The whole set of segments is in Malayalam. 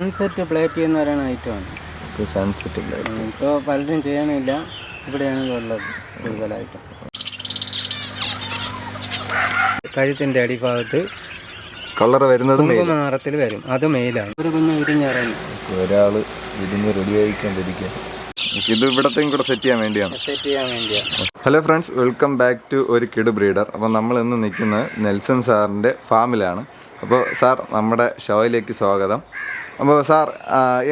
സൺസെറ്റ് പ്ലേറ്റ് എന്ന് പറയുന്ന ഐറ്റമാണ് സൺസെറ്റ് ഇപ്പോൾ പലരും ചെയ്യണില്ല. ഇവിടെയാണ് ഉള്ളത് കൂടുതലായിട്ട്. കഴുത്തിന്റെ അടിഭാഗത്ത് കളർ വരുന്നത് നിറത്തിൽ വരും. അത് മെയിലാണ് ഒരു കുഞ്ഞ് വിരിഞ്ഞിറങ്ങി ഒരാൾ ഇതിന് റെഡി ആയിക്കൊണ്ടിരിക്കുക ഇത് ഇവിടത്തെയും കൂടെ സെറ്റ് ചെയ്യാൻ വേണ്ടിയാണ്. സെറ്റ് ചെയ്യാൻ വേണ്ടിയാണ് hello friends welcome back to ഒരു കിഡ് ബ്രീഡർ അപ്പോൾ നമ്മൾ ഇന്ന് നിൽക്കുന്നത് നെൽസൺ സാറിന്റെ ഫാമിലാണ് അപ്പോൾ സാർ നമ്മുടെ ഷോയിലേക്ക് സ്വാഗതം. അപ്പോൾ സാർ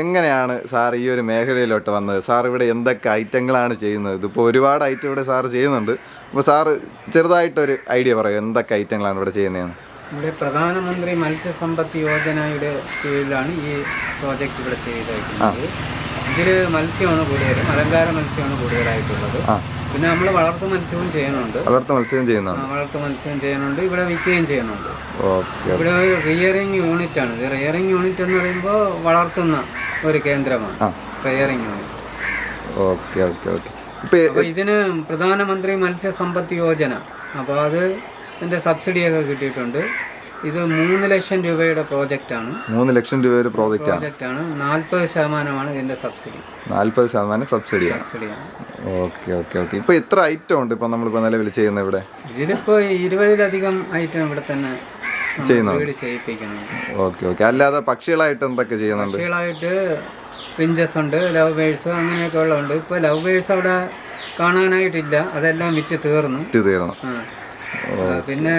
എങ്ങനെയാണ് സാർ ഈ ഒരു മേഖലയിലോട്ട് വന്നത്? സാർ ഇവിടെ എന്തൊക്കെ ഐറ്റങ്ങളാണ് ചെയ്യുന്നത്? ഇതിപ്പോൾ ഒരുപാട് ഐറ്റം ഇവിടെ സാർ ചെയ്യുന്നുണ്ട്. അപ്പോൾ സാറ് ചെറുതായിട്ടൊരു ഐഡിയ പറയും എന്തൊക്കെ ഐറ്റങ്ങളാണ് ഇവിടെ ചെയ്യുന്നതെന്ന്. ഇവിടെ പ്രധാനമന്ത്രി മത്സ്യസമ്പത്ത് യോജനയുടെ കീഴിലാണ് ഈ പ്രോജക്റ്റ് ഇവിടെ ചെയ്തിരിക്കുന്നത് ഇതിൽ മത്സ്യമാണ് കൂടുതലും അലങ്കാര മത്സ്യമാണ് കൂടുതലായിട്ടുള്ളത്. പിന്നെ നമ്മൾ വളർത്തു മത്സ്യവും ചെയ്യുന്നുണ്ട്. വളർത്തു മത്സ്യം ചെയ്യുന്നുണ്ട് വളർത്തു മത്സ്യം ചെയ്യുന്നുണ്ട്. ഇവിടെ വിൽക്കുകയും ചെയ്യുന്നുണ്ട്. ഇവിടെ ഒരു റിയറിംഗ് യൂണിറ്റ് ആണ്. റിയറിംഗ് യൂണിറ്റ് എന്ന് പറയുമ്പോൾ വളർത്തുന്ന ഒരു കേന്ദ്രമാണ്. Rearing unit okay okay okay. ഇതിന് പ്രധാനമന്ത്രി മത്സ്യസമ്പത്ത് യോജന. അപ്പോൾ അത് അതിന്റെ സബ്സിഡിയൊക്കെ കിട്ടിയിട്ടുണ്ട്. ഇത് മൂന്ന് ലക്ഷം രൂപയുടെ പ്രോജക്റ്റ് ആണ് മൂന്ന് ലക്ഷം രൂപയുടെ പ്രോജക്റ്റ് പ്രോജക്റ്റാണ്. ആണ് നാൽപ്പത് ശതമാനമാണ് ഇതിന്റെ സബ്സിഡി. നാൽപ്പത് ശതമാനം സബ്സിഡിയാണ് സബ്സിഡിയാണ്. Okay okay okay. ഇപ്പോൾ എത്ര ഐറ്റം ഉണ്ട്. ഇപ്പോൾ നമ്മളിപ്പോൾ നിലവിൽ ചെയ്യുന്ന ഇവിടെ? ഇതിലിപ്പോൾ ഇരുപതിലധികം ഐറ്റം ഇവിടെ തന്നെ ഓക്കെ ഓക്കെ. അല്ലാതെ പക്ഷികളായിട്ട് എന്തൊക്കെ ചെയ്യുന്നുണ്ട്? പക്ഷികളായിട്ട് പിഞ്ചസ് ഉണ്ട് ലവ് ബേഴ്സ് അങ്ങനെയൊക്കെ ഉള്ളതുണ്ട്. ഇപ്പോൾ ലവ് ബേഴ്സ് അവിടെ കാണാനായിട്ടില്ല. അതെല്ലാം വിറ്റ് തീർന്നു. വിറ്റ് തീർന്നു. പിന്നെ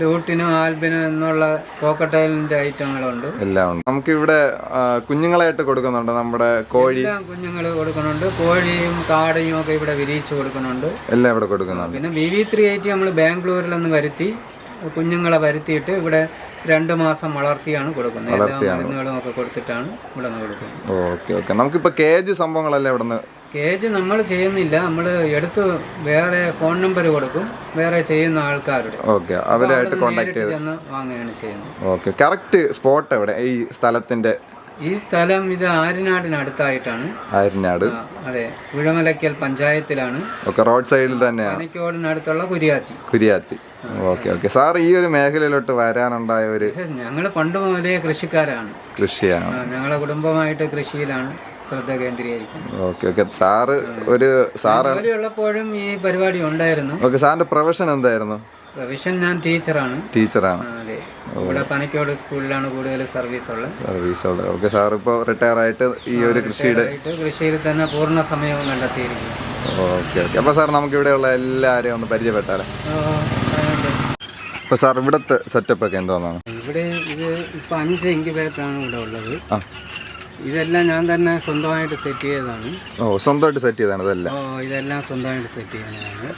ലൂട്ടിനും ആൽബിനും എന്നുള്ള പോക്കറ്റൈലിന്റെ ഐറ്റങ്ങളുണ്ട്. എല്ലാം ഉണ്ട്. നമുക്കിവിടെ ആ, കുഞ്ഞുങ്ങളായിട്ട് കൊടുക്കുന്നുണ്ട്. നമ്മുടെ കോഴി. എല്ലാം കുഞ്ഞുങ്ങൾ കൊടുക്കുന്നുണ്ട്. കോഴിയും കാടയും ഒക്കെ ഇവിടെ വിരിയിച്ചു കൊടുക്കുന്നുണ്ട്. എല്ലാം ഇവിടെ കൊടുക്കുന്നുണ്ട്. പിന്നെ ബി വി ത്രീ എയ്റ്റി നമ്മൾ ബാംഗ്ലൂരിൽ നിന്ന് വരുത്തി കുഞ്ഞുങ്ങളെ വരുത്തിയിട്ട് ഇവിടെ രണ്ട് മാസം വളർത്തിയാണ് കൊടുക്കുന്നത്. എല്ലാ മരുന്നുകളും ഒക്കെ കൊടുത്തിട്ടാണ് ഇവിടെ നിന്ന് കൊടുക്കുന്നത്. Okay okay. നമുക്കിപ്പോൾ കേജ് സംഭവങ്ങളല്ലേ ഇവിടെ നിന്ന് കേജ് നമ്മൾ ചെയ്യുന്നില്ല. നമ്മൾ എടുത്ത് വേറെ ഫോൺ നമ്പർ കൊടുക്കും. വേറെ ചെയ്യുന്ന ആൾക്കാരുടെ. ഓക്കെ. അവരായിട്ട് കോൺടാക്ട് ചെയ്ത് ചെന്ന് വാങ്ങുകയാണ് ചെയ്യുന്നത്. ഓക്കെ. കറക്റ്റ് സ്പോട്ട് എവിടെ? ഈ സ്ഥലത്തിന്റെ ഈ സ്ഥലം ഇത് ആര്യനാടിനടുത്തായിട്ടാണ്. ആര്യനാട്. അതെ. പുഴമലക്കൽ പഞ്ചായത്തിലാണ്. ഓക്കെ റോഡ് സൈഡിൽ തന്നെയാണ് പനക്കോടിനടുത്തുള്ള Kuriyathi. Kuriyathi. Okay okay. Sir ഈ ഒരു മേഖലയിലോട്ട് വരാനുണ്ടായ ഒരു ഞങ്ങൾ പണ്ട് മുതലേ കൃഷിക്കാരാണ്. കൃഷിയാണ്. ഞങ്ങളുടെ ഞങ്ങളെ കുടുംബമായിട്ട് കൃഷിയിലാണ്. ശ്രദ്ധ ഓക്കെ ഓക്കെ. സാറ് ഒരു സാറ് ഉള്ളപ്പോഴും ഈ പരിപാടി ഉണ്ടായിരുന്നു. ഓക്കെ സാറിന്റെ പ്രൊഫഷൻ എന്തായിരുന്നു? പ്രൊഫഷൻ ഞാൻ ടീച്ചറാണ്. ടീച്ചറാണ്. അതെ. ഇവിടെ പനക്കോട് സ്കൂളിലാണ് കൂടുതൽ സർവീസ് ഉള്ളത് സർവീസ് ഉള്ളത് ഓക്കെ സാർ ഇപ്പോൾ റിട്ടയർ ആയിട്ട് ഈ ഒരു കൃഷിയുടെ കൃഷിയിൽ തന്നെ പൂർണ സമയവും കണ്ടെത്തിയിരിക്കുന്നു. Okay okay. അപ്പോൾ സാർ നമുക്ക് ഇവിടെയുള്ള എല്ലാവരെയും ഒന്ന് പരിചയപ്പെട്ടാലേ? അപ്പോൾ സാർ ഇവിടുത്തെ സെറ്റപ്പ് ഒക്കെ എന്താണെന്നാണ് ഇവിടെ ഇത് ഇപ്പോൾ അഞ്ച് ഇൻക്യുബേറ്ററാണ് ഇവിടെ ഉള്ളത്. ആ. ഇതെല്ലാം ഞാൻ തന്നെ സ്വന്തമായിട്ട് സെറ്റ് ചെയ്തതാണ്. ഓ സ്വന്തമായിട്ട് സെറ്റ് ചെയ്താണ് ഇതെല്ലാം? ഓ ഇതെല്ലാം സ്വന്തമായിട്ട് സെറ്റ് ചെയ്യുന്നതാണ്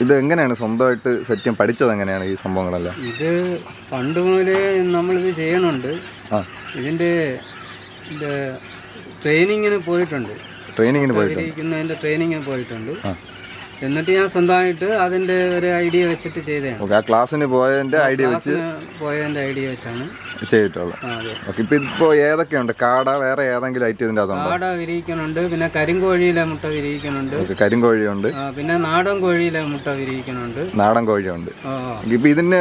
ഇത് എങ്ങനെയാണ് സ്വന്തമായിട്ട് സെറ്റ് ചെയ്യാൻ പഠിച്ചത് എങ്ങനെയാണ് ഈ സംഭവങ്ങളെല്ലാം? ഇത് പണ്ട് മുതലേ നമ്മളിത് ചെയ്യണുണ്ട്. ആ. ഇതിന്റെ ഇത് ട്രെയിനിങ്ങിന് പോയിട്ടുണ്ട്. ട്രെയിനിങ്ങിന് പോയിട്ടുണ്ട്. ട്രെയിനിങ്ങിന് പോയിട്ടുണ്ട്. ആ. എന്നിട്ട് ഞാൻ സ്വന്തമായിട്ട് അതിന്റെ ഒരു ഐഡിയ വെച്ചിട്ട് ചെയ്തതാണ്. ഓക്കെ ആ ക്ലാസ്സിന് പോയതിന്റെ ഐഡിയ വെച്ച് പോയതിന്റെ ഐഡിയ വെച്ചാണ്. ചെയ്തിട്ടുള്ളത്. ഓക്കെ ഏതൊക്കെയുണ്ട്? കാട വേറെ ഏതെങ്കിലും ഐറ്റം ഇതിന്റെ അകത്തുണ്ടോ? കാട വിരിയിക്കുന്നുണ്ട് പിന്നെ കരിങ്കോഴിയിലെ മുട്ട വിരിയിക്കുന്നുണ്ട്. ഓക്കെ കരിങ്കോഴിയുണ്ട്. പിന്നെ നാടൻ കോഴിയിലെ മുട്ട വിരിയിക്കുന്നുണ്ട്. നാടൻ കോഴിയുണ്ട്. ഇപ്പൊ ഇപ്പം ഇതിന്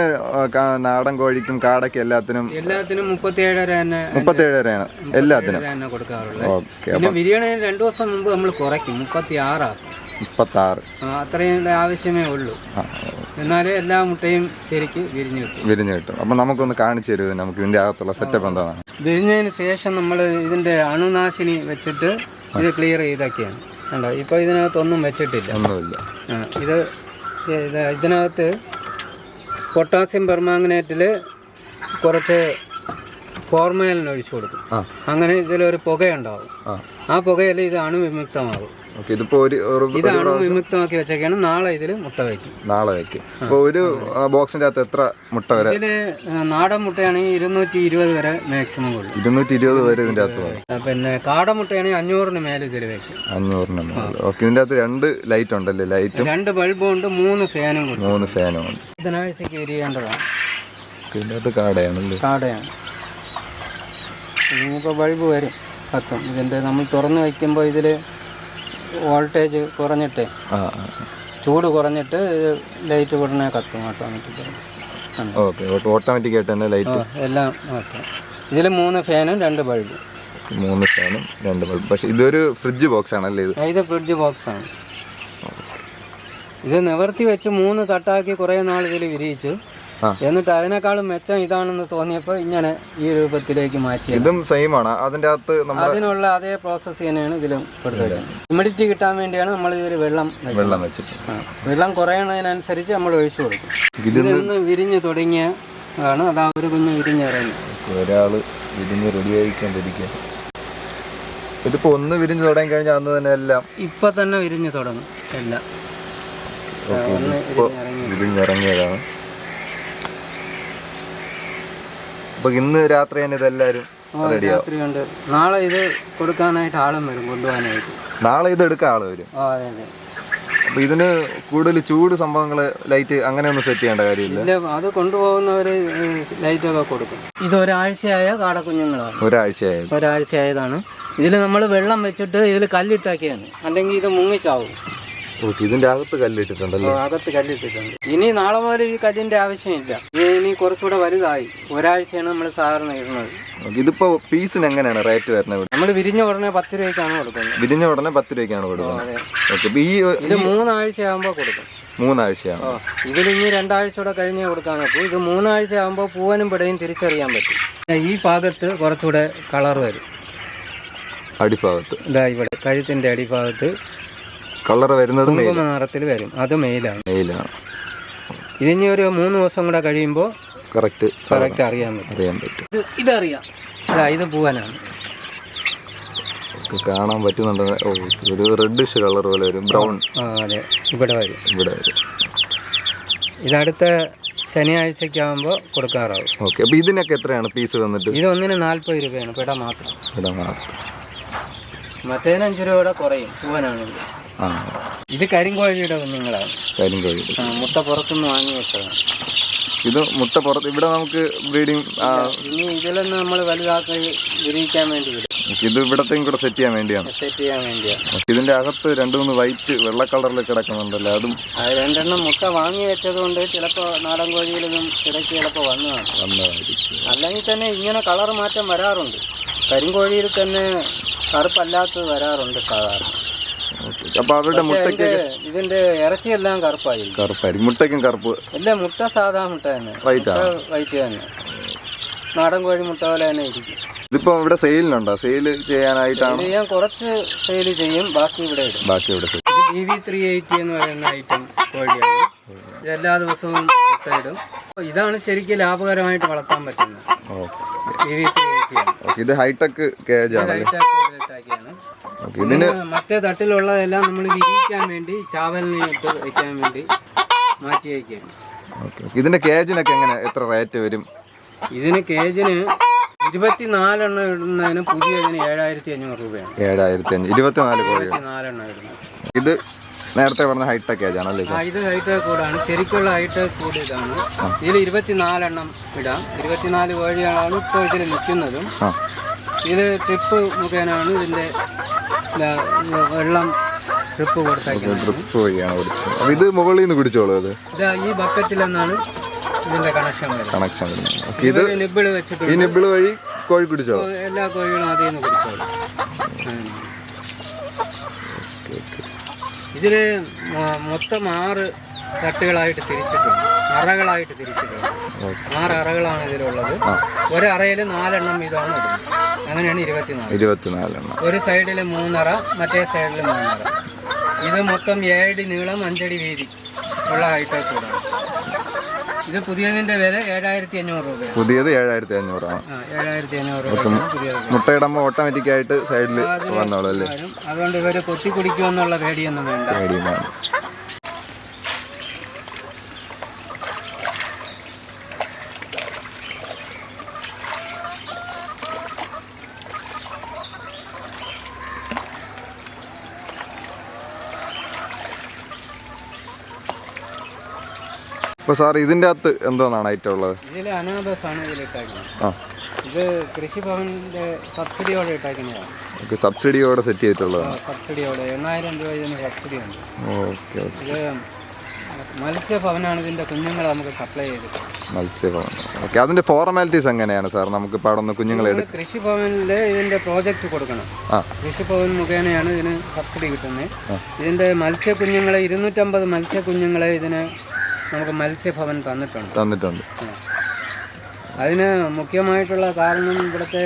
നാടൻ കോഴിക്കും കാടയ്ക്കും എല്ലാത്തിനും എല്ലാത്തിനും മുപ്പത്തിയേഴര തന്നെ മുപ്പത്തേഴ് വരെയാണ് എല്ലാത്തിനും. കൊടുക്കാറുള്ളത് പിന്നെ ബിരിയാണി രണ്ടു ദിവസം മുമ്പ് നമ്മൾ കുറയ്ക്കും മുപ്പത്തി ആറാക്കും മുപ്പത്താറ്. ആ, അത്രയും ആവശ്യമേ ഉള്ളൂ. എന്നാലേ എല്ലാ മുട്ടയും ശരിക്ക് വിരിഞ്ഞു കിട്ടും. വിരിഞ്ഞു കിട്ടും. അപ്പം നമുക്കൊന്ന് കാണിച്ചു തരുമോ നമുക്ക്? ഇതിന്റെ അകത്തുള്ള സെറ്റപ്പ് എന്താണ്? വിരിഞ്ഞതിന് ശേഷം നമ്മൾ ഇതിന്റെ അണുനാശിനി വെച്ചിട്ട് ഇത് ക്ലിയർ ചെയ്തൊക്കെയാണ് കണ്ടോ? ഇപ്പോൾ ഇതിനകത്തൊന്നും വെച്ചിട്ടില്ല. ഒന്നുമില്ല. ഇത് ഇത് ഇതിനകത്ത് പൊട്ടാസ്യം പെർമാങ്കനേറ്റിൽ കുറച്ച് ഫോർമാലിന് ഒഴിച്ചു കൊടുക്കും അങ്ങനെ ഇതിലൊരു പുകയുണ്ടാവും. ആ. പുകയിൽ ഇത് അണുവിമുക്തമാകും. ഓക്കെ ഇതിപ്പോൾ ഒരു ഒരു ഇത് അണുവിമുക്തമാക്കി വെച്ചേക്കാണ്. നാളെ ഇതിൽ മുട്ട വയ്ക്കും. നാളെ വയ്ക്കും. അപ്പോൾ ഒരു ബോക്സിന്റെ അകത്ത് എത്ര മുട്ട വരെ? ഇതിൽ നാടൻ മുട്ടയാണെങ്കിൽ ഇരുന്നൂറ്റി ഇരുപത് വരെ മാക്സിമം കൊള്ളും ഇരുന്നൂറ്റി ഇരുപത് വരെ ഇതിന്റെ അകത്ത് പിന്നെ കാടൻ മുട്ടയാണെങ്കിൽ അഞ്ഞൂറിന് മേലെ ഇതിൽ വയ്ക്കും. അഞ്ഞൂറിന് മുകളിൽ ഓക്കെ ഇതിന്റെ അകത്ത് രണ്ട് ലൈറ്റ് ഉണ്ടല്ലേ? ലൈറ്റും രണ്ട് ബൾബും ഉണ്ട് മൂന്ന് ഫാനും ഉണ്ട് മൂന്ന് ഫാനും ഉണ്ട്. ബുധനാഴ്ചക്ക് വിരിയേണ്ടതാണ് ഇതിന്റെ അകത്ത് കാടയാണല്ലേ? കാടയാണ്. നമുക്ക് ബൾബ് വരും കത്തും. ഇതിന്റെ നമ്മൾ തുറന്ന് വയ്ക്കുമ്പോൾ ഇതിൽ വോൾട്ടേജ് കുറഞ്ഞിട്ട്. ആ ചൂട് കുറഞ്ഞിട്ട് ലൈറ്റ് ഉടനെ കത്തും ഓട്ടോമാറ്റിക്കായി ഓക്കെ ഓട്ടോമാറ്റിക് ആയിട്ട് തന്നെ ലൈറ്റ് എല്ലാം കത്തും ഇതിൽ മൂന്ന് ഫാനും രണ്ട് ബൾബും. മൂന്ന് ഫാനും രണ്ട് ബൾബ്. പക്ഷേ ഇതൊരു ഫ്രിഡ്ജ് ബോക്സ് ആണല്ലേ ഇത്? ഇത് ഫ്രിഡ്ജ് ബോക്സ് ആണ്. ഇത് നിവർത്തി വെച്ച് മൂന്ന് തട്ടാക്കി കുറേ നാൾ ഇതിൽ വിരിയിച്ചു. എന്നിട്ട് അതിനേക്കാളും മെച്ചം ഇതാണെന്ന് തോന്നിയപ്പോൾ ഇങ്ങനെ ഈ രൂപത്തിലേക്ക് മാറ്റി. ഇതും സെയിം ആണ്. അതിന്റെ അകത്ത് നമ്മൾ അതിനുള്ള അതേ പ്രോസസ്സ് തന്നെയാണ് ഇതിലും കൊടുത്തത് ഹ്യൂമിഡിറ്റി കിട്ടാൻ വേണ്ടിയാണ് നമ്മൾ ഇതിൽ വെള്ളം. വെള്ളം വെച്ചിട്ട്. വെള്ളം കുറയണതിനനുസരിച്ച് നമ്മൾ ഒഴിച്ചു കൊടുക്കും. ഇതൊന്ന് വിരിഞ്ഞ് തുടങ്ങിയ ആണ് അതാ ഒരു കുഞ്ഞ് വിരിഞ്ഞിറങ്ങി ഒരാൾ വിരിഞ്ഞ് റെഡി ആയിക്കൊണ്ടിരിക്കുക ഇതിപ്പോ ഒന്ന് വിരിഞ്ഞ് തുടങ്ങി കഴിഞ്ഞാൽ അന്ന് തന്നെ എല്ലാം ഇപ്പൊ തന്നെ വിരിഞ്ഞു തുടങ്ങും. എല്ലാം. വിരിഞ്ഞിറങ്ങിയതാണ്. അപ്പൊ ഇന്ന് രാത്രി തന്നെ ഇതെല്ലാരും രാത്രിയുണ്ട്. നാളെ ഇത് കൊടുക്കാനായിട്ട് ആളും വരും കൊണ്ടുപോകാനായിട്ട്. നാളെ ഇത് എടുക്കാൻ ആൾ വരും. അതെ അതെ. അപ്പൊ ഇതിന് കൂടുതൽ ചൂട് സംഭവങ്ങൾ ലൈറ്റ് അങ്ങനെ ഒന്നും സെറ്റ് ചെയ്യേണ്ട കാര്യമില്ല. ഇല്ല അത് ലൈറ്റ് ഒക്കെ കൊടുക്കും. ഇത് ഒരാഴ്ചയായ കാടക്കുഞ്ഞുങ്ങളാണ് ഒരാഴ്ചയായ ഒരാഴ്ചയായതാണ്. ഇതിൽ നമ്മൾ വെള്ളം വെച്ചിട്ട് ഇതിൽ കല്ലിട്ടാക്കിയാണ്. അല്ലെങ്കിൽ ഇത് മുങ്ങിച്ചാവും. ഓക്കെ ഇതിന്റെ അകത്ത് കല്ലിട്ടിട്ടുണ്ടല്ലോ? അകത്ത് കല്ലിട്ടിട്ടുണ്ട്. ഇനി നാളെ മുതൽ ഈ കല്ലിന്റെ ആവശ്യമില്ല. ഇനി കുറച്ചുകൂടെ വലുതായി. ഒരാഴ്ചയാണ് നമ്മൾ സാധാരണ ഇടുന്നത്. ഇതിപ്പോ പീസിന് എങ്ങനെയാണ് റേറ്റ് വരുന്നത്? നമ്മൾ വിരിഞ്ഞ ഉടനെ പത്ത് രൂപയ്ക്കാണ് കൊടുക്കുന്നത്. വിരിഞ്ഞ ഉടനെ പത്ത് രൂപയ്ക്കാണ് കൊടുക്കുന്നത്. ഓക്കെ ഈ ഇത് മൂന്നാഴ്ച ആകുമ്പോൾ കൊടുക്കും. മൂന്നാഴ്ചയാണ്. ഓ ഇതിൽ ഇനി രണ്ടാഴ്ച കൂടെ കഴിഞ്ഞേ കൊടുക്കാൻ നോക്കൂ ഇത് മൂന്നാഴ്ച ആകുമ്പോൾ പൂവനും പിടയും തിരിച്ചറിയാൻ പറ്റും. ഈ ഭാഗത്ത് കുറച്ചുകൂടെ കളർ വരും. അടിഭാഗത്ത്. ഇതാ ഇവിടെ കഴുത്തിന്റെ അടിഭാഗത്ത് കളർ വരുന്നത് നിറത്തിൽ വരും. അത് മെയിലാണ് മെയിലാണ് ഇതിനി ഒരു മൂന്ന് ദിവസം കൂടെ കഴിയുമ്പോൾ കറക്റ്റ് കറക്റ്റ് അറിയാൻ പറ്റും. അറിയാൻ പറ്റും. ഇത് ഇതറിയാം. ഇത് പൂവനാണ്. കാണാൻ പറ്റുന്നുണ്ട്. ഓ ഒരു റെഡിഷ് കളർ പോലെ വരും. ബ്രൗൺ ആ അതെ. ഇവിടെ വരും. ഇവിടെ വരും. ഇതടുത്ത ശനിയാഴ്ചക്കാകുമ്പോൾ കൊടുക്കാറാവും. ഓക്കെ അപ്പോൾ ഇതിനൊക്കെ എത്രയാണ് പീസ് വന്നിട്ട്? ഇത് ഒന്നിന് നാൽപ്പത് രൂപയാണ്. പിട മാത്രം. പിട മാത്രം. മറ്റേതിനഞ്ച് രൂപയുടെ കുറയും. പൂവനാണെങ്കിൽ ആ. ഇത് കരിങ്കോഴിയുടെ കുഞ്ഞുങ്ങളാണ്. കാര്യം മുട്ട പുറത്തുനിന്ന് വാങ്ങി വെച്ചതാണ്. ഇത് മുട്ട പുറത്ത് ഇവിടെ നമുക്ക് ബ്രീഡിങ് ഇനി ഇതിലൊന്ന് നമ്മൾ വലുതാക്കി വിരിയിക്കാൻ വേണ്ടി വിടും. ഇത് ഇവിടത്തെയും കൂടെ സെറ്റ് ചെയ്യാൻ വേണ്ടിയാണ്. സെറ്റ് ചെയ്യാൻ വേണ്ടിയാണ് ഇതിന്റെ അകത്ത് രണ്ട് മൂന്ന് വൈറ്റ് വെള്ള കളറിൽ കിടക്കുന്നുണ്ടല്ലോ അതും അത് രണ്ടെണ്ണം മുട്ട വാങ്ങി വെച്ചത് കൊണ്ട് ചിലപ്പോൾ നാടൻ കോഴിയിലൊന്നും ഇടയ്ക്ക് ചിലപ്പോൾ വന്നതാണ്. വന്നതായിരിക്കും. അല്ലെങ്കിൽ തന്നെ ഇങ്ങനെ കളർ മാറ്റം വരാറുണ്ട്. കരിങ്കോഴിയിൽ തന്നെ കറുപ്പല്ലാത്തത് വരാറുണ്ട് സാധാരണ. അപ്പൊ അവരുടെ മുട്ടയ്ക്ക് ഇതിന്റെ ഇറച്ചിയെല്ലാം കറുപ്പായി കറുപ്പായിരിക്കും. മുട്ടയ്ക്കും കറുപ്പ്. അല്ല മുട്ട സാധാ മുട്ട തന്നെ. White വൈറ്റ് തന്നെ. നാടൻ കോഴി മുട്ട പോലെ തന്നെ ഇരിക്കും. ഇതിപ്പോ ഇവിടെ സെയിലിനുണ്ടോ? സെയിൽ ചെയ്യാനായിട്ടാണ്? ഞാൻ കുറച്ച് സെയിൽ ചെയ്യും ബാക്കി ഇവിടെ ബാക്കി ഇവിടെ ബി വി ത്രീ എയ്റ്റി എന്ന് പറയുന്ന ഐറ്റം കോഴിയാണ്. ഇത് എല്ലാ ദിവസവും മുട്ടയിടും ഇതാണ് ശരിക്കും ലാഭകരമായിട്ട് വളർത്താൻ പറ്റുന്നത്. ബി വി ത്രീ എയ്റ്റി ആണ്. ഇത് ഹൈടെക് കേജ് ഓക്കെ ഇതിന് മറ്റേ തട്ടിലുള്ളതെല്ലാം നമ്മൾ വിരിയിക്കാൻ വേണ്ടി ചാവലിനെ ഇട്ട് വയ്ക്കാൻ വേണ്ടി മാറ്റി വയ്ക്കുകയാണ്. ഓക്കെ ഇതിന്റെ കേജിനൊക്കെ എങ്ങനെ? എത്ര റേറ്റ് വരും? ഇതിന് കേജിന് ഇരുപത്തിനാലെണ്ണം ഇടുന്നതിന് പുതിയതിന് ഏഴായിരത്തി അഞ്ഞൂറ് രൂപയാണ്. ഏഴായിരത്തി അഞ്ഞൂറ് ഇരുപത്തിനാല് ഇരുപത്തിനാലെണ്ണം ഇടുന്നത്. ഇത് നേരത്തെ പറഞ്ഞ ഹൈടെക് ആ ഇത് ഹൈടെക് കൂടാണ് ശരിക്കുള്ള ഹൈടെക് കൂട് ഇതാണ്. ഇതിൽ ഇരുപത്തിനാലെണ്ണം ഇടാം. ഇരുപത്തിനാല് കോഴികളാണ് ഇപ്പോൾ ഇതിൽ നിൽക്കുന്നതും. ആ. ഇതിൽ ട്രിപ്പ് മുഖേനയാണ് ഇതിന്റെ ഇതാ, ഇത് വെള്ളം ട്രിപ്പ് കൊടുത്തേക്കുന്നത്. വഴിയാണ് കൊടുത്തത് ഇത് മുകളിൽ നിന്ന് പിടിച്ചോളൂ അത്? ഇതാ ഈ ബക്കറ്റിൽ നിന്നാണ് ഇതിന്റെ കണക്ഷൻ വരുന്നത്. കണക്ഷൻ ഓക്കെ ഇത് ഇതൊരു നിബിൾ ഈ വെച്ചിട്ടുണ്ട് നിബിൾ വഴി കോഴി പിടിച്ചോ എല്ലാ കോഴികളും അതിൽ നിന്ന് കുടിച്ചോളും. ഉം. ഇതിൽ മൊ- മൊത്തം ആറ് തട്ടുകളായിട്ട് തിരിച്ചിട്ടുണ്ട്. അറകളായിട്ട് തിരിച്ചിട്ടുണ്ട്. ആറ് അറകളാണ് ഇതിലുള്ളത്. ഒരറയിൽ നാലെണ്ണം വീതമാണ് ഇടുന്നത്. അങ്ങനെയാണ് ഇരുപത്തിനാല്. ഇരുപത്തിനാലെണ്ണം. ഒരു സൈഡിൽ മൂന്നറ മറ്റേ സൈഡിൽ മൂന്നറ ഇത് മൊത്തം ഏഴടി നീളം അഞ്ചടി വീതി ഉള്ള ഹൈടെക് കൂടാണ്. ഇത് പുതിയതിന്റെ വില ഏഴായിരത്തി അഞ്ഞൂറ് രൂപ പുതിയത് ഏഴായിരത്തി അഞ്ഞൂറാണ് ഏഴായിരത്തി അഞ്ഞൂറ് രൂപ പുതിയത്. മുട്ടയിടുമ്പോൾ ഓട്ടോമാറ്റിക് ആയിട്ട് സൈഡിൽ വന്നോളൂ അല്ലേ? അതുകൊണ്ട് ഇവർ കൊത്തി കുടിക്കുമെന്നുള്ള പേടിയൊന്നും വേണ്ട. അപ്പൊ സാർ ഇതിന്റെ അകത്ത് എന്താണ് ഐറ്റം ഉള്ളത്? ഇതിൽ അനാഥസാണ് ഇതിൽ ഇട്ടേക്കുന്നത് ആ. ഇത് കൃഷിഭവന്റെ സബ്സിഡിയോടെ ഇട്ടേക്കുന്നതാണ് ഓക്കെ സബ്സിഡിയോടെ സെറ്റ് ചെയ്തിട്ടുള്ളതാണ്. സബ്സിഡിയോടെ എണ്ണായിരം രൂപ ഇതിന് സബ്സിഡി ഉണ്ട്. Okay okay. ഇത് മത്സ്യഭവനാണ് ഇതിന്റെ കുഞ്ഞുങ്ങളെ നമുക്ക് സപ്ലൈ ചെയ്തത് മത്സ്യഭവൻ. ഓക്കെ അതിന്റെ ഫോർമാലിറ്റീസ് എങ്ങനെയാണ് സാർ? നമുക്കിപ്പോൾ അവിടെ നിന്ന് കുഞ്ഞുങ്ങളെ എടു നമ്മൾ കൃഷിഭവനിൽ ഇതിന്റെ പ്രോജക്റ്റ് കൊടുക്കണം. ആ. കൃഷിഭവൻ മുഖേനയാണ് ഇതിന് സബ്സിഡി കിട്ടുന്നത്. ഇതിന്റെ മത്സ്യക്കുഞ്ഞുങ്ങളെ ഇരുന്നൂറ്റമ്പത് മത്സ്യക്കുഞ്ഞുങ്ങളെ ഇതിന് നമുക്ക് മത്സ്യഭവൻ തന്നിട്ടുണ്ട്. തന്നിട്ടുണ്ട്. അതിന് മുഖ്യമായിട്ടുള്ള കാരണം ഇവിടുത്തെ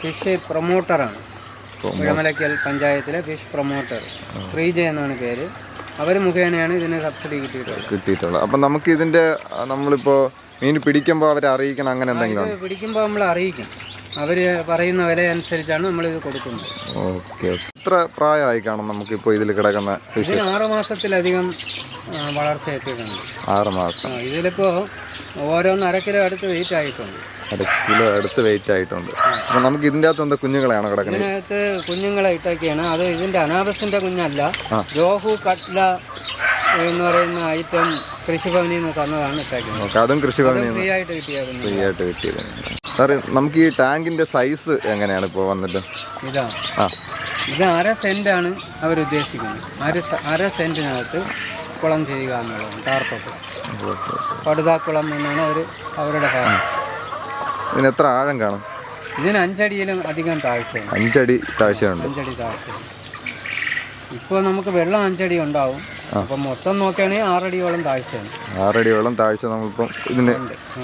ഫിഷ് പ്രൊമോട്ടറാണ്. വിഴമലക്കൽ പഞ്ചായത്തിലെ ഫിഷ് പ്രൊമോട്ടർ. ശ്രീജ എന്നാണ് പേര്. അവർ മുഖേനയാണ് ഇതിന് സബ്സിഡി കിട്ടിയിട്ടുള്ളത്. കിട്ടിയിട്ടുള്ളത്. അപ്പം നമുക്ക് ഇതിന്റെ നമ്മളിപ്പോൾ മീൻ പിടിക്കുമ്പോൾ അവരെ അറിയിക്കണം അങ്ങനെ എന്തെങ്കിലും പിടിക്കുമ്പോൾ നമ്മൾ അറിയിക്കും അവർ പറയുന്ന വില അനുസരിച്ചാണ് ഇത് കൊടുക്കുന്നത്. ഓക്കെ എത്ര പ്രായമായി കാണും നമുക്കിപ്പോൾ ഇതിൽ കിടക്കുന്ന ഫിഷ് ഇതിന് ആറ് മാസത്തിലധികം ആ, വളർച്ച എത്തിയിട്ടുണ്ട് ആറ് മാസം. ഇതിലിപ്പോൾ ഓരോന്ന് അര കിലോ അടുത്ത് വെയിറ്റ് ആയിട്ടുണ്ട്. അര കിലോ അടുത്ത് വെയിറ്റ് ആയിട്ടുണ്ട്. അപ്പം നമുക്ക് ഇതിന്റെ അകത്ത് എന്താ കുഞ്ഞുങ്ങളെയാണോ കിടക്കുന്നത് ഇതിനകത്ത് കുഞ്ഞുങ്ങളെ ഇട്ടൊക്കെയാണ്. അത് ഇതിന്റെ അനാബസിന്റെ കുഞ്ഞല്ല. രോഹു കട്ല എന്ന് പറയുന്ന ഐറ്റം കൃഷിഭവനിൽ നിന്ന് തന്നതാണ് ഇട്ടേക്കുന്നത്. അതും കൃഷിഭവനിൽ ഫ്രീ ആയിട്ട് കിട്ടിയത് ഫ്രീ ആയിട്ട് കിട്ടിയത് സാറേ നമുക്ക് ഈ ടാങ്കിന്റെ സൈസ് എങ്ങനെയാണ് ഇപ്പോൾ വന്നിട്ട്? ഇതാ. ആ. ഇത് അര സെന്റാണ് അവരുദ്ദേശിക്കുന്നത്. അര അര സെന്റിനകത്ത് കുളം ചെയ്യുക എന്നുള്ളതാണ് ടാർപ്പൊക്കെ പടുതാക്കുളം എന്നാണ് അവർ അവരുടെ ഭാഗം. ഇതിന് എത്ര ആഴം കാണും? ഇതിന് അഞ്ചടിയിലും അധികം താഴ്ചയാണ് അഞ്ചടി താഴ്ചയുണ്ട്. അഞ്ചടി താഴ്ച ഇപ്പോൾ നമുക്ക് വെള്ളം അഞ്ചടി ഉണ്ടാവും. അപ്പം മൊത്തം നോക്കുകയാണെങ്കിൽ ആറടിയോളം താഴ്ചയാണ്. ആറടിയോളം താഴ്ച നമ്മളിപ്പം ഇതിന്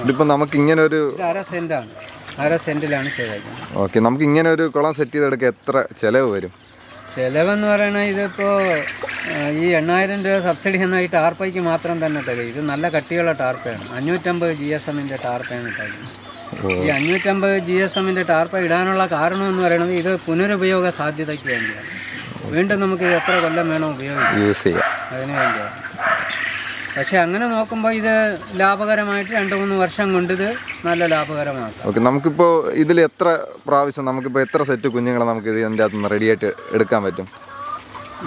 ഇതിപ്പം നമുക്ക് ഇങ്ങനെ ഒരു അര അര സെന്റിലാണ് ചെയ്തേക്കുന്നത്. ഓക്കെ നമുക്ക് ഇങ്ങനെ ഒരു കുളം സെറ്റ് ചെയ്തെടുക്കാൻ എത്ര ചിലവ് വരും? ചിലവെന്ന് പറയണത് ഇതിപ്പോ ഈ എണ്ണായിരം രൂപ സബ്സിഡി എന്ന ഈ ടാർപ്പയ്ക്ക് മാത്രം തന്നെ തരും. ഇത് നല്ല കട്ടിയുള്ള ടാർപ്പയാണ്. അഞ്ഞൂറ്റമ്പത് ജി എസ് എമ്മിന്റെ ടാർപ്പയാണ് ഈ അഞ്ഞൂറ്റമ്പത് ജി എസ് എമ്മിന്റെ ടാർപ്പ ഇടാനുള്ള കാരണം എന്ന് പറയുന്നത് ഇത് പുനരുപയോഗ സാധ്യതയ്ക്ക് വേണ്ടിയാണ്. വീണ്ടും നമുക്ക് എത്ര കൊല്ലം വേണം ഉപയോഗിക്കാം യൂസ് ചെയ്യാം. അതിന് വേണ്ടിയാണ് പക്ഷെ അങ്ങനെ നോക്കുമ്പോൾ ഇത് ലാഭകരമായിട്ട് രണ്ട് മൂന്ന് വർഷം കൊണ്ട് ഇത് നല്ല ലാഭകരമാക്കാം. ഓക്കെ നമുക്കിപ്പോൾ ഇതിൽ എത്ര പ്രാവശ്യം നമുക്കിപ്പോൾ എത്ര സെറ്റ് കുഞ്ഞുങ്ങളെ നമുക്ക് ഇതിന്റെ അകത്ത് നിന്ന് റെഡിയായിട്ട് എടുക്കാൻ പറ്റും?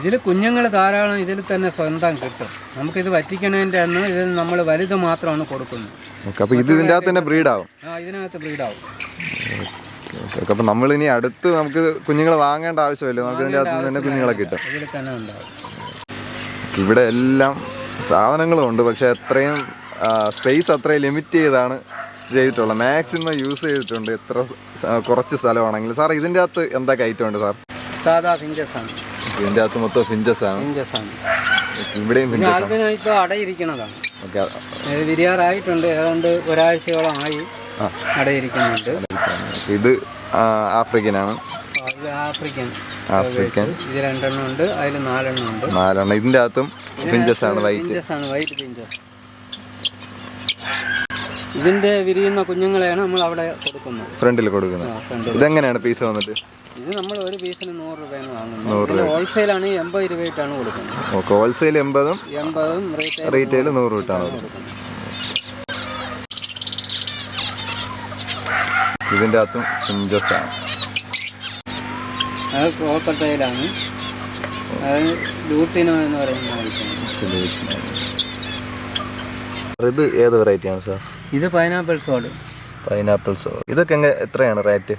ഇതിൽ കുഞ്ഞുങ്ങൾ ധാരാളം ഇതിൽ തന്നെ സ്വന്തം കിട്ടും. നമുക്കിത് വറ്റിക്കണതിന്റെ അന്ന് ഇതിൽ നമ്മൾ വലുത് മാത്രമാണ് കൊടുക്കുന്നത്. ഓക്കെ അപ്പോൾ ഇത് ഇതിന്റെ അകത്ത് തന്നെ ബ്രീഡാവും ആ ഇതിനകത്ത് ബ്രീഡാവും ഓക്കെ അപ്പോൾ നമ്മളിനി അടുത്ത് നമുക്ക് കുഞ്ഞുങ്ങളെ വാങ്ങേണ്ട ആവശ്യമില്ല. നമുക്ക് ഇതിന്റെ അകത്ത് തന്നെ കുഞ്ഞുങ്ങളെ കിട്ടും. ഇവിടെ എല്ലാം സാധനങ്ങളും ഉണ്ട്. പക്ഷെ അത്രയും സ്പേസ് അത്രയും ലിമിറ്റ് ചെയ്താണ് ചെയ്തിട്ടുള്ളത്. മാക്സിമം യൂസ് ചെയ്തിട്ടുണ്ട്. എത്ര കുറച്ച് സ്ഥലമാണെങ്കിലും. സാർ ഇതിന്റെ അകത്ത് എന്തൊക്കെ ഐറ്റം ഉണ്ട് സാർ? സാധാ ഫിഞ്ചസ് ആണ്. ഇതിന്റെ അകത്ത് മൊത്തം ഫിഞ്ചസ് ആണ്. ഫിഞ്ചസ് ആണ്. ഇവിടെയും ഇത് ഫിഞ്ചസ് ആൽബിനോ ഇപ്പോൾ അടയിരിക്കണതാണ് ഓക്കെ ഇത് വിരിയാറായിട്ടുണ്ട്. ഏതാണ്ട് ഒരാഴ്ചയോളം ആയി അടയിരിക്കുന്നുണ്ട്. ഇത് ആഫ്രിക്കനാണ്. ആഫ്രിക്കൻ. ആഫ്രിക്കൻ. ഇത് രണ്ടെണ്ണം ഉണ്ട് അതിൽ നാലെണ്ണം ഉണ്ട്. നാലെണ്ണം. ഇതിന്റെ അകത്തും ഫിഞ്ചസ് ആണ് വൈറ്റ് പിഞ്ചസ് ആണ് വൈറ്റ് പിഞ്ചസ്. ഇതിന്റെ വിരിയുന്ന കുഞ്ഞുങ്ങളെയാണ് നമ്മൾ അവിടെ കൊടുക്കുന്നത്. ഫ്രണ്ടിൽ കൊടുക്കുന്നത്. ഇതെങ്ങനെയാണ് പീസ് വന്നിട്ട്? ഇത് നമ്മൾ ഒരു പീസിന് നൂറ് രൂപയാണ് വാങ്ങുന്നത്. ഹോൾസെയിൽ ആണ് എൺപത് രൂപയായിട്ടാണ് കൊടുക്കുന്നത്. ഓക്കെ ഹോൾസെയിൽ എൺപതും എൺപതും റേറ്റ് റീറ്റെയിൽ നൂറ് രൂപ കൊടുക്കുന്നത്. ഇതിന്റെ അകത്തും ഫിഞ്ചസ് ആണ്. അത് കോട്ടയിലാണ് അത് ലൂട്ടിനോ എന്ന് പറയുന്ന ഇത് ഏത് വെറൈറ്റിയാണ് സാർ? ഇത് പൈനാപ്പിൾ സോഡ് പൈനാപ്പിൾ സോഡ് ഇതൊക്കെ എത്രയാണ് റേറ്റ്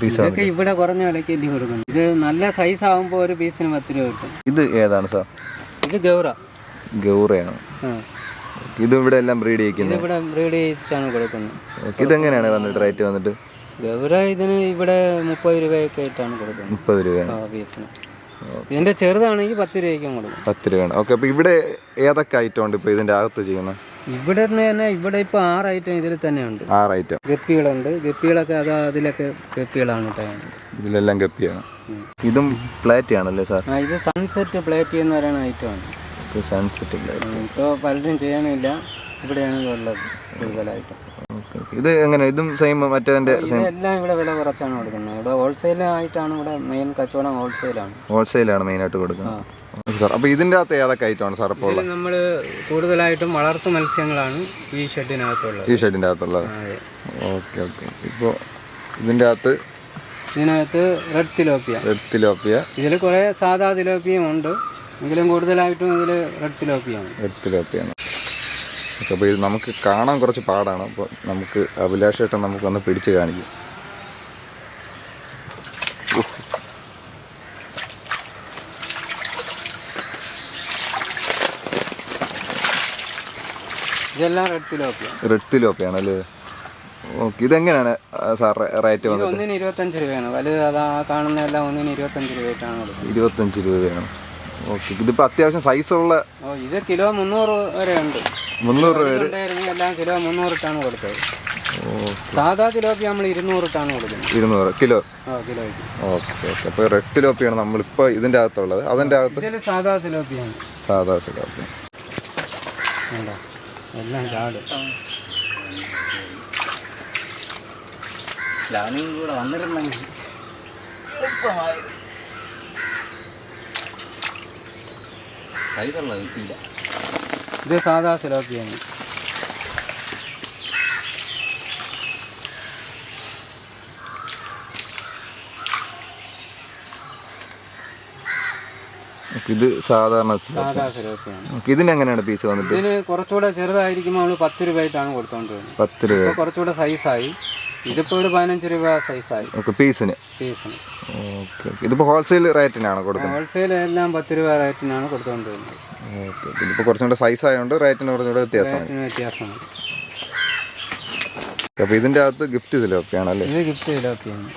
പീസ് ഇതൊക്കെ ഇവിടെ കുറഞ്ഞ വിലയ്ക്ക് ഇനി കൊടുക്കുന്നു. ഇത് നല്ല സൈസ് ആകുമ്പോൾ ഒരു പീസിന് പത്ത് രൂപ കിട്ടും. ഇത് ഏതാണ് സാർ? ഇത് ഗൗറ. ഗൗറയാണ്. ഇത് ഇവിടെ എല്ലാം ബ്രീഡ് ചെയ്യിക്കുന്നത് ഇവിടെ ബ്രീഡ് ചെയ്യിച്ചാണ് കൊടുക്കുന്നത്. ഇതെങ്ങനെയാണ് വന്നിട്ട് റേറ്റ് വന്നിട്ട്? ഗൗര ഇതിന് ഇവിടെ മുപ്പത് രൂപയൊക്കെ ആയിട്ടാണ് കൊടുക്കുന്നത്. മുപ്പത് രൂപയാണ് ആ പീസിന് ഇതിന്റെ ചെറുതാണെങ്കിൽ പത്ത് രൂപയ്ക്കും കൊടുക്കും. പത്ത് രൂപയാണ് ഓക്കെ അപ്പോൾ ഇവിടെ ഏതൊക്കെ ഐറ്റം ഉണ്ട് ഇപ്പോൾ ഇതിന്റെ അകത്ത് ചെയ്യുന്നത്? ഇവിടെ നിന്ന് തന്നെ ഇവിടെ ഇപ്പൊ ആറ് ഐറ്റം ഇതിൽ തന്നെ ഉണ്ട്. ആറ് ഐറ്റം ഗപ്പികളുണ്ട്. ഗപ്പികളൊക്കെ അത് അതിലൊക്കെ ഗപ്പികളാണ് കേട്ടോ. ഇതിലെല്ലാം ഗപ്പിയാണ്. ഇതും പ്ലേറ്റ് ആണല്ലേ സാർ? ആ ഇത് സൺസെറ്റ് പ്ലേറ്റ് എന്ന് പറയുന്ന ഐറ്റമാണ് സൺസെറ്റ് പ്ലേറ്റ് ഇപ്പോൾ പലരും ചെയ്യാനില്ല ഇവിടെയാണ് ഉള്ളത് കൂടുതലായിട്ടും. ഇത് എങ്ങനെ? ഇതും സെയിം മറ്റേതിന്റെ എല്ലാം ഇവിടെ വില കുറച്ചാണ് കൊടുക്കുന്നത്. ഇവിടെ ഹോൾസെയിൽ ആയിട്ടാണ് ഇവിടെ മെയിൻ കച്ചവടം ഹോൾസെയിലാണ് ഹോൾസെയിലാണ് മെയിൻ ആയിട്ട് കൊടുക്കുന്നത്. സാർ അപ്പോൾ ഇതിന്റെ അകത്ത് ഏതൊക്കെ ഐറ്റമാണ് സാർ ഇപ്പോൾ നമ്മൾ കൂടുതലായിട്ടും വളർത്തു മത്സ്യങ്ങളാണ് ഈ ഷെഡിനകത്തുള്ളത് ഈ ഷെഡിന്റെ അകത്തുള്ളത്. ഓക്കെ ഓക്കെ ഇപ്പോൾ ഇതിന്റെ അകത്ത് ഇതിനകത്ത് റെഡ് തിലോപ്പിയ റെഡ് തിലോപ്പിയ ഇതിൽ കുറേ സാധാ തിലോപ്പിയും ഉണ്ട്. എങ്കിലും കൂടുതലായിട്ടും ഇതിൽ റെഡ് തിലോപ്പിയാണ് റെഡ് തിലോപ്പിയാണ് അപ്പോൾ ഇത് നമുക്ക് കാണാൻ കുറച്ച് പാടാണ്. അപ്പോൾ നമുക്ക് അഭിലാഷേട്ടൻ നമുക്കൊന്ന് പിടിച്ച് കാണിക്കും. ഇതെല്ലാം റെഡ് തിലോപ്പിയ റെഡ് തിലോപ്പിയാണ് അല്ലേ ഓക്കെ ഇതെങ്ങനെയാണ് സാർ റേറ്റ് വന്നത്? ഒന്നിന് ഇരുപത്തഞ്ച് രൂപയാണ്. വലുത് അതാ കാണുന്ന എല്ലാം ഒന്നിന് ഇരുപത്തഞ്ച് രൂപയായിട്ടാണ് ഇരുപത്തഞ്ച് രൂപയാണ് ഓക്കെ. ഇതിപ്പോൾ അത്യാവശ്യം സൈസുള്ള ഓ ഇത് കിലോ മുന്നൂറ് വരെ ഉണ്ട് മുന്നൂറ് രൂപ ഉണ്ടായിരുന്നു എല്ലാം കിലോ മുന്നൂറിട്ടാണ് കൊടുത്തത്. ഓ സാധാ തിലോപ്പി നമ്മൾ ഇരുന്നൂറിട്ടാണ് കൊടുക്കുന്നത്. ഇരുന്നൂറ് കിലോ. കിലോ കിലോയ്ക്ക്. Okay okay. അപ്പോൾ റെഡ് തിലോപ്പിയാണ് നമ്മളിപ്പോൾ ഇതിന്റെ അകത്തുള്ളത്. അതിന്റെ അകത്ത് സാധാ തിലോപ്പിയാണ്. സാധാ തിലോപ്പി. എല്ലാം ചാട്. ഞാനും കൂടെ വന്നിരുന്നെങ്കിൽ. കിട്ടിയില്ല. ഇത് സാധാ സിലോപ്പിയാണ് ഇത് സാധാരണ സാധാ ഇതിന് എങ്ങനെയാണ് പീസ് വന്നിട്ട്? ഇതിന് കുറച്ചുകൂടെ ചെറുതായിരിക്കുമ്പോൾ നമ്മൾ പത്ത് രൂപയായിട്ടാണ് കൊടുത്തോണ്ട് വരുന്നത് പത്ത് രൂപ. കുറച്ചുകൂടെ സൈസായി ഇതിപ്പോൾ ഒരു പതിനഞ്ച് രൂപ സൈസായി ഓക്കെ പീസിന്? പീസിന്. ഓക്കെ ഇതിപ്പോൾ ഹോൾസെയിൽ റേറ്റിനാണ് കൊടുക്കുന്നത്? ഹോൾസെയിൽ എല്ലാം പത്ത് രൂപ റേറ്റിനാണ് കൊടുത്തുകൊണ്ടിരുന്നത് ഓക്കെ ഇതിപ്പോൾ കുറച്ചും കൂടെ സൈസ് ആയതുകൊണ്ട് റേറ്റിന് കുറച്ചുകൂടെ വ്യത്യാസമാണ്. വ്യത്യാസം വ്യത്യാസമാണ്. അപ്പോൾ ഇതിന്റെ അകത്ത് ഗിഫ്റ്റ് ഇതിലൊക്കെയാണ് അല്ലേ ഇത് ഗിഫ്റ്റ് തിലോപ്പിയാണ്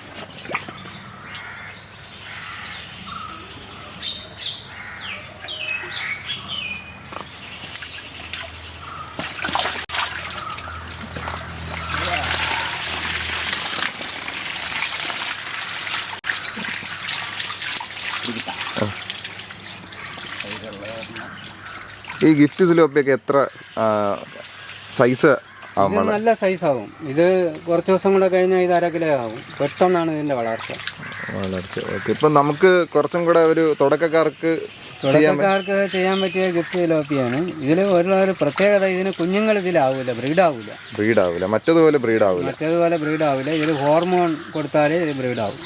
ഈ ഗിഫ്റ്റ് സിലോപ്പിയൊക്കെ എത്ര സൈസ് നല്ല ഇത് നല്ല സൈസാവും ഇത് കുറച്ച് ദിവസം കൂടെ കഴിഞ്ഞാൽ ഇത് അര കിലോ ആവും. പെട്ടെന്നാണ് ഇതിന്റെ വളർച്ച. വളർച്ച. ഓക്കെ. ഇപ്പം നമുക്ക് കുറച്ചും കൂടെ ഒരു തുടക്കക്കാർക്ക് തുടക്കക്കാർക്ക് ചെയ്യാൻ പറ്റിയ ഗിഫ്റ്റ് ലോപ്പിയാണ് ഇതിൽ ഒരു ഒരു പ്രത്യേകത ഇതിന് കുഞ്ഞുങ്ങൾ ഇതിലാവൂല ബ്രീഡാവൂല. ബ്രീഡ് ആവില്ല മറ്റേതുപോലെ ബ്രീഡ് ആവില്ല മറ്റേതുപോലെ ബ്രീഡാവില്ല ഇതിൽ ഹോർമോൺ കൊടുത്താലേ ഇത് ബ്രീഡാവും.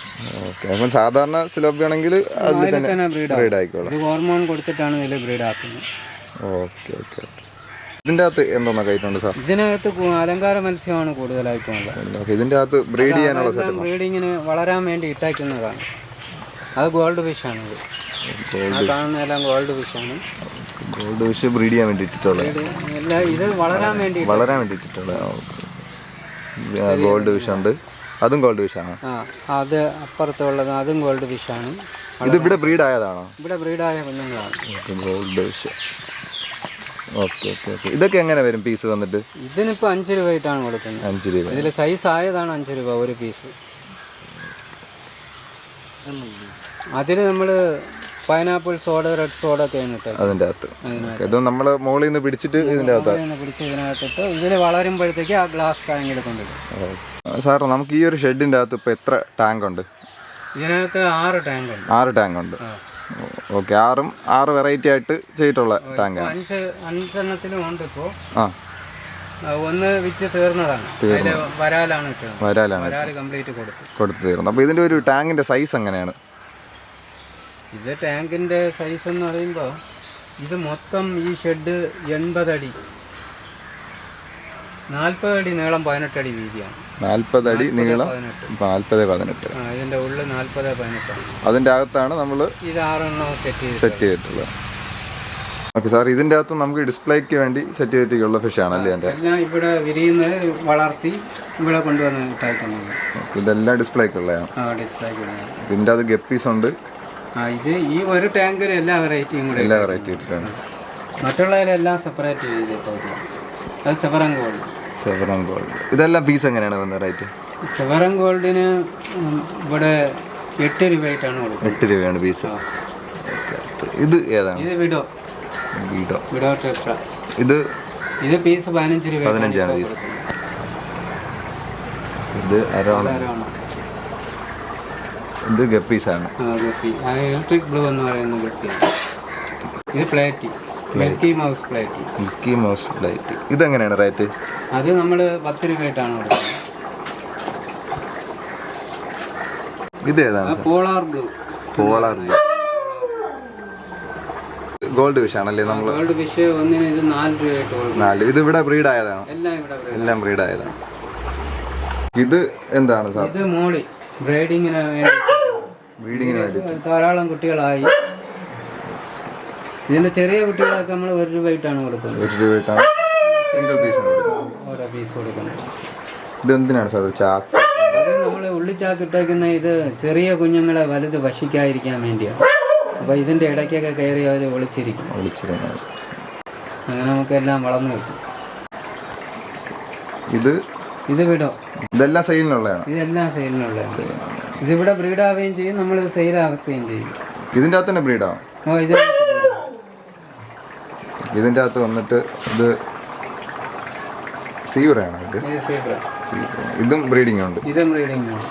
ഓക്കെ. അപ്പം സാധാരണ സിലോപ്പി ആണെങ്കിൽ അതിൽ അതിൽ തന്നെ തന്നെ ബ്രീഡാവും. ബ്രീഡ് ആയിക്കോളും ഇത് ഹോർമോൺ കൊടുത്തിട്ടാണ് ഇതിൽ ബ്രീഡാക്കുന്നത്. Okay okay okay. ഇതിന്റെ അകത്ത് എന്തോന്നാ കയറ്റുണ്ട് സാർ? ഇതിനകത്ത് അലങ്കാര മത്സ്യമാണ് കൂടുതലായിട്ടും ഉള്ളത് ഓക്കെ ഇതിന്റെ അകത്ത് ബ്രീഡ് ചെയ്യാനുള്ള അതെല്ലാം ബ്രീഡിങ്ങിന് വളരാൻ വേണ്ടി ഇട്ടേക്കുന്നതാണ്. അത് ഗോൾഡ് ഫിഷാണ് ഇത്. കാണുന്നതെല്ലാം ഗോൾഡ് ഫിഷാണ് ഗോൾഡ് ഫിഷ് ബ്രീഡ് ചെയ്യാൻ വേണ്ടി ഇട്ടിട്ടുള്ളത്. ഇത് വളരാൻ വേണ്ടി വളരാൻ വേണ്ടി ഇട്ടിട്ടുള്ളത്. ഗോൾഡ് ഫിഷ് ഉണ്ട്. അതും ഗോൾഡ് ഫിഷാണ് ആ അത് അപ്പുറത്തുള്ളത് അതും ഗോൾഡ് ഫിഷ് ആണ്. ഇത് ഇവിടെ ബ്രീഡ് ആയതാണോ? ഇവിടെ ബ്രീഡ് ആയ കുഞ്ഞുങ്ങളാണ്. Gold fish. Okay okay okay. ഇതൊക്കെ എങ്ങനെ വരും പീസ് വന്നിട്ട്? ഇതിനിപ്പോ അഞ്ച് രൂപയായിട്ടാണ് കൊടുക്കുന്നത്. അഞ്ച് രൂപ. ഇതിൽ സൈസ് ആയതാണ് അഞ്ച് രൂപ ഒരു പീസ് അതിൽ നമ്മൾ പൈനാപ്പിൾ സോഡ റെഡ് സോഡ ഒക്കെ ഇട്ടത്. അതിന്റെ അകത്ത്. ഇത് നമ്മൾ മുകളിൽ നിന്ന് പിടിച്ചിട്ട് ഇതിന്റെ അകത്ത് പിടിച്ച് ഇതിനകത്തിട്ട് ഇതിൽ വളരുമ്പോഴത്തേക്ക് ആ ഗ്ലാസ് ടാങ്കിൽ കൊണ്ടിടും സാർ നമുക്ക് ഈ ഒരു ഷെഡിന്റെ അകത്ത് ഇപ്പോൾ എത്ര ടാങ്ക് ഉണ്ട്? ഇതിനകത്ത് ആറ് ടാങ്ക് ഉണ്ട്. ആറ് ടാങ്ക് ഉണ്ട്. ഓക്കെ ആറും ആറ് വെറൈറ്റി ആയിട്ട് ചെയ്തിട്ടുള്ള ടാങ്കാണ് അഞ്ച് അഞ്ചെണ്ണത്തിലും ഉണ്ട് ഇപ്പോൾ ആ. ഒന്ന് വിറ്റ് തീർന്നതാണ്. വരാലാണ് വരാലാണ് വരാൽ കംപ്ലീറ്റ് കൊടുത്തു. കൊടുത്തു തീർന്നു. അപ്പോൾ ഇതിന്റെ ഒരു ടാങ്കിന്റെ സൈസ് എങ്ങനെയാണ്? ഇത് ടാങ്കിന്റെ സൈസ് എന്ന് പറയുമ്പോൾ ഇത് മൊത്തം ഈ ഷെഡ് എൺപതടി. നാൽപ്പത് അടി നീളം പതിനെട്ടടി വീതിയാണ്. നാൽപ്പത് അടി നീളം പതിനെട്ട്. നാൽപ്പത് പതിനെട്ട്. ആ ഇതിന്റെ ഉള്ളിൽ നാൽപ്പത് പതിനെട്ടാണ് അതിന്റെ അകത്താണ് നമ്മൾ ഇത് ആറെണ്ണം സെറ്റ് ചെയ്ത് സെറ്റ് ചെയ്തിട്ടുള്ളത്. ഓക്കെ സാർ ഇതിന്റെ അകത്ത് നമുക്ക് ഡിസ്പ്ലേക്ക് വേണ്ടി സെറ്റ് ചെയ്തിട്ടുള്ള ഫിഷാണ് അല്ലേ എന്റെ ഞാൻ ഇവിടെ വിരിയുന്നത് വളർത്തി ഇവിടെ കൊണ്ടുവന്ന് ഇട്ടായിട്ടുണ്ട്. ഇതെല്ലാം ഡിസ്പ്ലേക്ക് ഉള്ളതാണ്. ആ ഡിസ്പ്ലേ കൊണ്ടുവന്നത് ഇതിന്റെ അത് ഗപ്പീസ് ഉണ്ട്. ആ ഇത് ഈ ഒരു ടാങ്കിൽ എല്ലാ വെറൈറ്റിയും കൂടെ എല്ലാ വെറൈറ്റി ഇട്ടിട്ടാണ് മറ്റുള്ളവരെല്ലാം സെപ്പറേറ്റ് ചെയ്തിട്ടുണ്ട് അത് ഗോൾഡ് സെവറൻ ഗോൾഡ് ഇതെല്ലാം പീസ് എങ്ങനെയാണ് വന്നത് റേറ്റ് സെവറൻ ഗോൾഡിന് ഇവിടെ എട്ട് രൂപയായിട്ടാണ് കൊടുക്കുന്നത്. എട്ട് രൂപയാണ് പീസ് ഇത് ഏതാണ്? ഇത് വിഡോ. വിഡോ. Widow tetra. ഇത് ഇത് പീസ് പതിനഞ്ച് രൂപ പതിനഞ്ചാണ് പീസ് ഇത് അരവണ ഇത് ഗപ്പീസാണ്. ഗപ്പി. ഇലക്ട്രിക് ബ്ലൂ എന്ന് പറയുന്ന ഗപ്പി ഇത് platy milky mouse plate Mickey Mouse light ഇതെങ്ങനെയാണ് റേറ്റ് അത് നമ്മൾ പത്ത് രൂപയായിട്ടാണ് കൊടുക്കുന്നത്. ഇത് ഏതാണ് polar blue polar gold fish ആണല്ലേ നമ്മൾ ഗോൾഡ് ഫിഷ് ഒന്നിന് ഇത് നാല് രൂപയായിട്ട് കൊടുക്കും നാല്. ഇത് ഇവിടെ ബ്രീഡ് ആയതാണ്? എല്ലാം ഇവിടെ എല്ലാം ബ്രീഡ് ആയതാണ് ഇത് എന്താണ് സാർ ഇത് മോളി. ബ്രീഡിങ്ങിന് വേണ്ടി. ബ്രീഡിങ്ങിന് വേണ്ടി ധാരാളം കുട്ടികളായി. ഇതിന്റെ ചെറിയ കുട്ടികളൊക്കെ നമ്മൾ ഒരു രൂപ ഇട്ടാണ് കൊടുക്കുന്നത്. ഒരു രൂപയായിട്ടാണ്. സിംഗിൾ പീസ് ഓരോ പീസ് കൊടുക്കണം ഇത് എന്തിനാണ് സാർ ചാക്ക്? അത് നമ്മൾ ഉള്ളിച്ചാക്കിട്ടേക്കുന്ന ഇത് ചെറിയ കുഞ്ഞുങ്ങളെ വലുത് വശിക്കാതിരിക്കാൻ വേണ്ടിയാണ് അപ്പോൾ ഇതിന്റെ ഇടയ്ക്കൊക്കെ കയറി അവർ ഒളിച്ചിരിക്കും. അങ്ങനെ അങ്ങനെ നമുക്കെല്ലാം വളർന്നു കിട്ടും. ഇത്? ഇത് വിടോ. ഇതെല്ലാം സെയിലിനുള്ളതാണ്. ഇതെല്ലാം സെയിലിനുള്ളതാണ്. ഇതിവിടെ ബ്രീഡാവുകയും ചെയ്യും നമ്മൾ സെയിലാക്കുകയും ചെയ്യും. ഇതിന്റെ അകത്ത് തന്നെ ബ്രീഡാവും. ഓ ഇത് ഇതിന്റെ അകത്ത് വന്നിട്ട് ഇത് സീവറാണ് ഇത്? ഇത് സീബ്ര ഇതും ബ്രീഡിംഗ് ഉണ്ട് ഇതും ബ്രീഡിംഗ് ആണ്